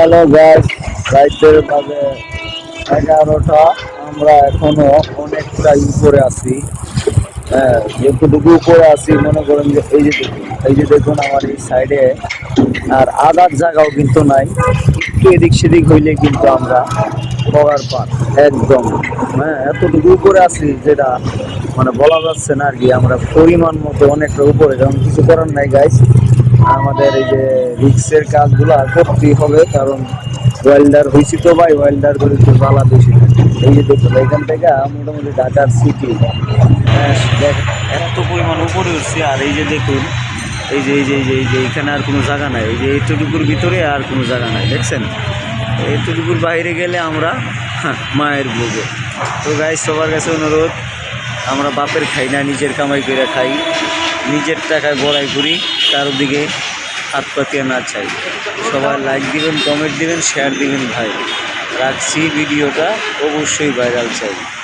Hello guys রাইতের বাজে এগারোটা। আমরা এখনও অনেকটা উপরে আছি। হ্যাঁ যতটুকু উপরে আছি, মনে করেন যে এই যে এই যে দেখুন আমার এই সাইডে আর আদার জায়গাও কিন্তু নাই। একটু এদিক সেদিক হইলে কিন্তু আমরা পগার পার, একদম। হ্যাঁ এতটুকু উপরে আছি যেটা মানে বলা যাচ্ছে না আর কি, আমরা পরিমাণ মতো অনেকটা উপরে, কারণ কিছু করার নাই গাইস আমাদের এই যে রিক্সের কাজগুলো করতেই হবে কারণ ওয়েল্ডার হয়েছি তো ভাই ওয়েল্ডার করে জ্বালা বেশি এই যে দেখুন এখান থেকে মোটামুটি ঢাকার সিটি এত পরিমাণ উপরে উঠছে আর এই যে দেখুন এই যে এই যে এই যে এই যে এখানে আর কোনো জায়গা নাই। এই যে এইটুকুর ভিতরে আর কোনো জায়গা নাই দেখছেন? এইটুকুর বাইরে গেলে আমরা হ্যাঁ, মায়ের ভোগে। তো গাই সবার কাছে অনুরোধ আমরা বাপের খাই না নিজের কামাই করে খাই। নিজের টাকায় গড়াই করি তার দিকে হাত পাতিয়ে না চাই। সবাই লাইক দিবেন কমেন্ট দিবেন শেয়ার দিবেন ভাই। রাখছি, ভিডিওটা অবশ্যই ভাইরাল চাই।